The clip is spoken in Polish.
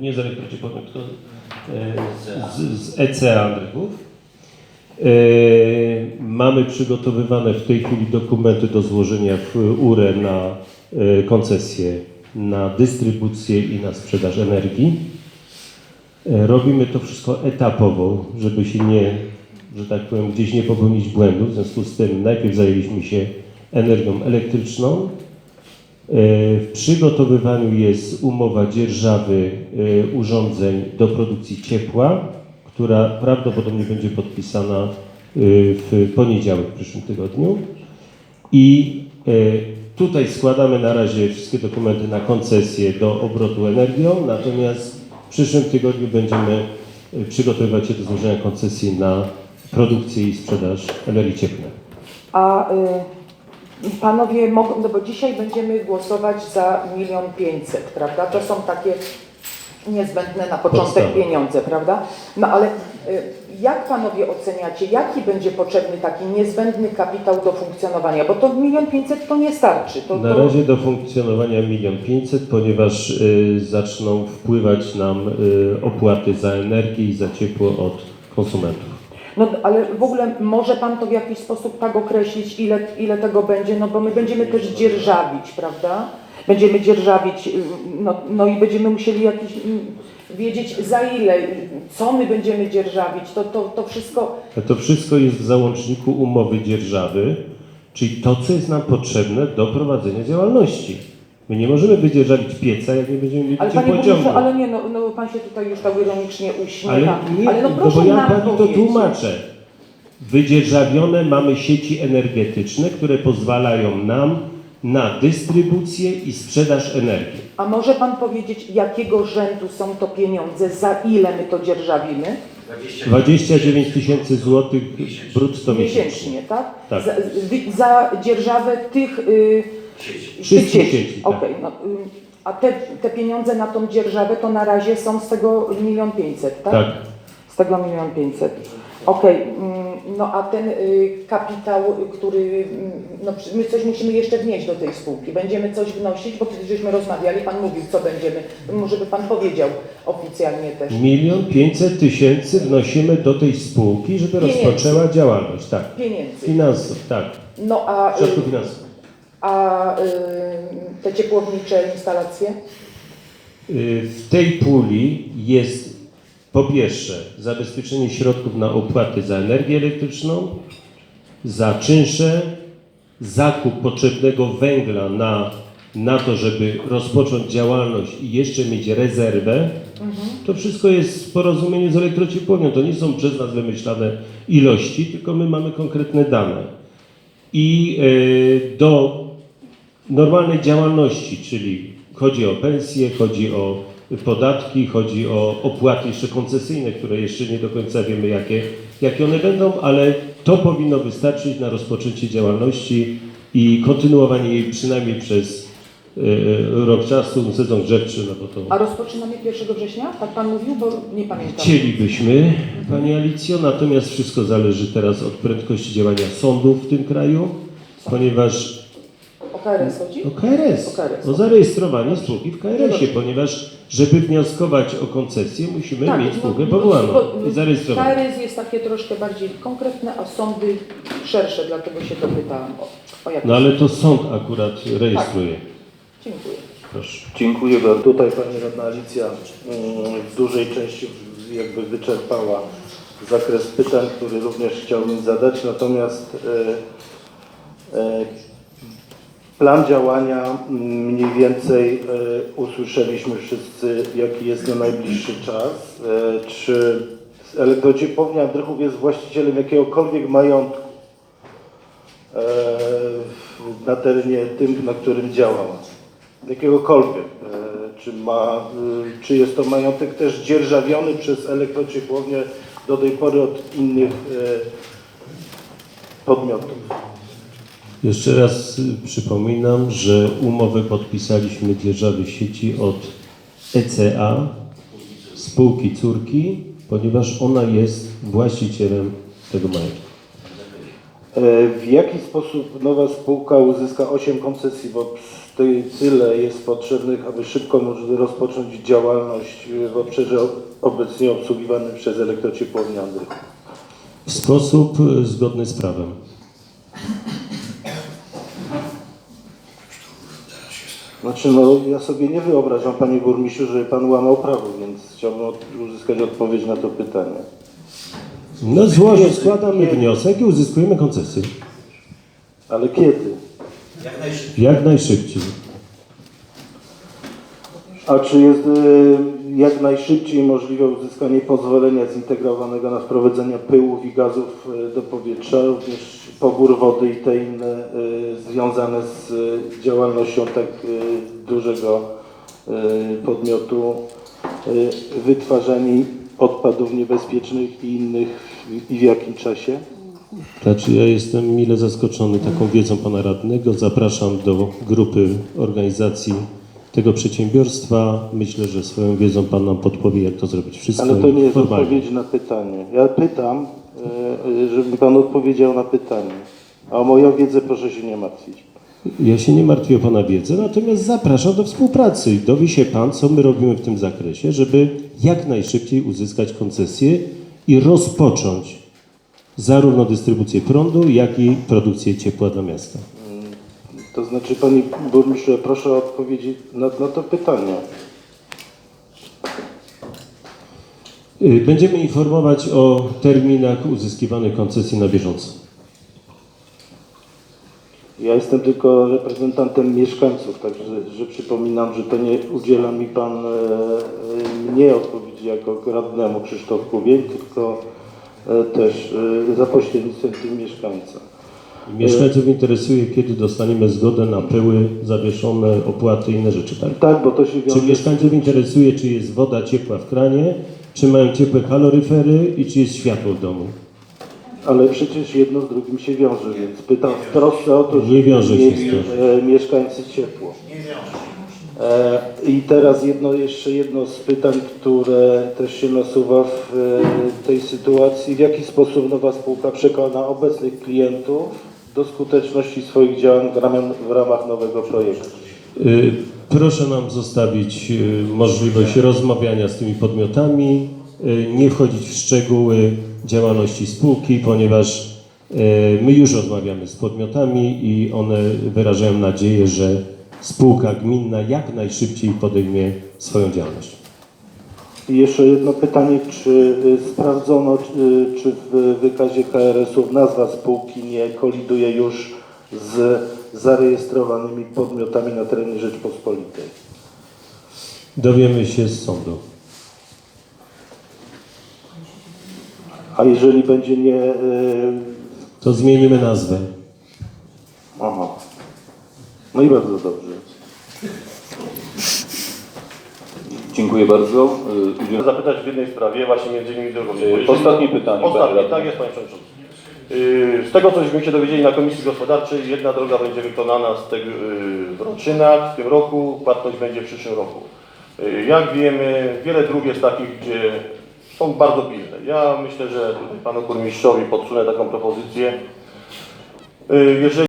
nie z elektrociepłowni, tylko e, z, z Andrychów. E, Mamy przygotowywane w tej chwili dokumenty do złożenia w URE na e, koncesję na dystrybucję i na sprzedaż energii. E, Robimy to wszystko etapowo, żeby się nie, że tak powiem, gdzieś nie popełnić błędów. W związku z tym najpierw zajęliśmy się energią elektryczną. E, W przygotowywaniu jest umowa dzierżawy e, urządzeń do produkcji ciepła, która prawdopodobnie będzie podpisana e, w poniedziałek w przyszłym tygodniu. I tutaj składamy na razie wszystkie dokumenty na koncesję do obrotu energią, natomiast w przyszłym tygodniu będziemy przygotowywać się do złożenia koncesji na produkcję i sprzedaż energii cieplnej. A y, panowie mogą, no bo dzisiaj będziemy głosować za milion pięćset, prawda? To są takie niezbędne na początek pieniądze, prawda? No ale y, jak panowie oceniacie, jaki będzie potrzebny taki niezbędny kapitał do funkcjonowania? Bo to milion pięćset to nie starczy. To, Na to, razie do funkcjonowania 1 500 ponieważ y, zaczną wpływać nam y, opłaty za energię i za ciepło od konsumentów. No ale w ogóle może pan to w jakiś sposób tak określić, ile, ile tego będzie, no bo my będziemy też dzierżawić, prawda? Będziemy dzierżawić, no, no i będziemy musieli jakiś, mm, wiedzieć za ile, co my będziemy dzierżawić, to, to, to wszystko, To wszystko jest w załączniku umowy dzierżawy, czyli to, co jest nam potrzebne do prowadzenia działalności. My nie możemy wydzierżawić pieca, jak nie będziemy mieli ale panie ciepłociągu. burmistrzu, ale nie, no, no pan się tutaj już tak ironicznie uśmiecha, Ale nie, no no proszę bo ja nam pani to powiedzieć. tłumaczę. Wydzierżawione mamy sieci energetyczne, które pozwalają nam na dystrybucję i sprzedaż energii. A może pan powiedzieć, jakiego rzędu są to pieniądze, za ile my to dzierżawimy? 29 tysięcy złotych brutto miesięcznie. Miesięcznie, tak? Tak. Za, wy- za dzierżawę tych, y, sieci, tak. Okej, no, a te, te pieniądze na tą dzierżawę to na razie są z tego milion pięćset, tak? Tak. Z tego milion pięćset. Okej, no a ten y, kapitał, y, który, no przy- my coś musimy jeszcze wnieść do tej spółki. Będziemy coś wnosić, bo kiedyś żeśmy rozmawiali, Pan mówił, co będziemy. Może by Pan powiedział oficjalnie też. Milion pięćset tysięcy wnosimy do tej spółki, żeby Pieniędzy. rozpoczęła działalność. Tak. Pieniędzy. Finansów, tak. No a, Środków y, finansów. A y, te ciepłownicze instalacje? Y, W tej puli jest po pierwsze zabezpieczenie środków na opłaty za energię elektryczną, za czynsze, zakup potrzebnego węgla na, na to, żeby rozpocząć działalność i jeszcze mieć rezerwę. To wszystko jest w porozumieniu z elektrociepłownią. To nie są przez nas wymyślane ilości, tylko my mamy konkretne dane. I y, do normalnej działalności, czyli chodzi o pensje, chodzi o podatki, chodzi o opłaty jeszcze koncesyjne, które jeszcze nie do końca wiemy jakie, jakie one będą, ale to powinno wystarczyć na rozpoczęcie działalności i kontynuowanie jej przynajmniej przez e, rok czasu, sezon grzewczy, no bo to A rozpoczynamy 1 września? Tak Pan mówił, bo nie pamiętam. chcielibyśmy, Pani Alicjo, natomiast wszystko zależy teraz od prędkości działania sądów w tym kraju, ponieważ KRS chodzi? O KRS. O KRS. O zarejestrowanie spółki w KRS-ie, ponieważ żeby wnioskować o koncesję, musimy Tak, mieć no, spółkę bo- powołaną bo- i zarejestrowaną. KRS jest takie troszkę bardziej konkretne, a sądy szersze, dlatego się dopytałam o, o jakie No ale to sąd akurat rejestruje. Dziękuję. Proszę. Dziękuję bardzo. Tutaj Pani Radna Alicja mm, w dużej części jakby wyczerpała zakres pytań, który również chciałbym zadać, natomiast e, e, plan działania mm, mniej więcej e, usłyszeliśmy wszyscy, jaki jest na najbliższy czas. E, Czy elektrociepłownia Andrychów jest właścicielem jakiegokolwiek majątku e, na terenie tym, na którym działała? jakiegokolwiek. Czy, ma, czy jest to majątek też dzierżawiony przez elektrociepłownię do tej pory od innych podmiotów? Jeszcze raz przypominam, że umowę podpisaliśmy dzierżawy sieci od ECA, spółki córki, ponieważ ona jest właścicielem tego majątku. E, W jaki sposób nowa spółka uzyska 8 koncesji, bo ty- tyle jest potrzebnych, aby szybko móc rozpocząć działalność w obszarze obecnie obsługiwanym przez elektrociepłownię Andrychów? W sposób e, zgodny z prawem. Znaczy, no ja sobie nie wyobrażam, panie burmistrzu, że pan łamał prawo, więc chciałbym od, uzyskać odpowiedź na to pytanie. No złożę, składamy wniosek i uzyskujemy koncesję. Ale kiedy? Jak najszybciej. A czy jest y, jak najszybciej możliwe uzyskanie pozwolenia zintegrowanego na wprowadzenie pyłów i gazów y, do powietrza, również pobór wody i te inne y, związane z y, działalnością tak y, dużego y, podmiotu, y, wytwarzanie odpadów niebezpiecznych i innych i w jakim czasie? Znaczy ja jestem mile zaskoczony taką wiedzą pana radnego. Zapraszam do grupy organizacji tego przedsiębiorstwa. Myślę, że swoją wiedzą pan nam podpowie, jak to zrobić. Wszystko Ale to nie jest formalnie. odpowiedź na pytanie. Ja pytam, y, y, żeby pan odpowiedział na pytanie. A o moją wiedzę proszę się nie martwić. Ja się nie martwię o pana wiedzę, natomiast zapraszam do współpracy. Dowie się pan, co my robimy w tym zakresie, żeby jak najszybciej uzyskać koncesję i rozpocząć zarówno dystrybucję prądu, jak i produkcję ciepła dla miasta. To znaczy, Panie Burmistrzu, proszę o odpowiedź na, na to pytanie. Y, Będziemy informować o terminach uzyskiwanych koncesji na bieżąco. Ja jestem tylko reprezentantem mieszkańców, także że przypominam, że to nie udziela mi Pan e, e, mnie odpowiedzi jako radnemu Krzysztof Kubień, tylko e, też e, za pośrednictwem tych mieszkańca. Mieszkańców interesuje, kiedy dostaniemy zgodę na pyły, zawieszone opłaty i inne rzeczy, tak? Tak, bo to się Czy wiąże... mieszkańców interesuje, czy jest woda ciepła w kranie, czy mają ciepłe kaloryfery i czy jest światło w domu? Ale przecież jedno z drugim się wiąże, więc pytam w trosce o to, Nie wiąże się mieli, z tym. e, mieszkańcy ciepło. E, I teraz jedno, jeszcze jedno z pytań, które też się nasuwa w e, tej sytuacji. W jaki sposób nowa spółka przekona obecnych klientów do skuteczności swoich działań w ramach, w ramach nowego projektu? Y, Proszę nam zostawić y, możliwość rozmawiania z tymi podmiotami, nie wchodzić w szczegóły działalności spółki, ponieważ y, my już rozmawiamy z podmiotami i one wyrażają nadzieję, że spółka gminna jak najszybciej podejmie swoją działalność. I jeszcze jedno pytanie, czy y, sprawdzono, czy, czy w wykazie KRS-ów nazwa spółki nie koliduje już z zarejestrowanymi podmiotami na terenie Rzeczpospolitej? Dowiemy się z sądu. A jeżeli będzie nie... y, To zmienimy nazwę. Aha. No i bardzo dobrze. Dziękuję bardzo. Y, udziel- zapytać w jednej sprawie, właśnie między innymi drogą. Yy, ostatnie pytanie, Ostatnie, radny. tak jest Panie Przewodniczący. Yy, Z tego, cośmy się dowiedzieli na Komisji Gospodarczej, jedna droga będzie wykonana z tego w Roczynach w tym roku, płatność będzie w przyszłym roku. Jak wiemy, wiele dróg jest takich, gdzie są bardzo pilne. Ja myślę, że tutaj Panu Burmistrzowi podsunę taką propozycję. Yy, Jeżeli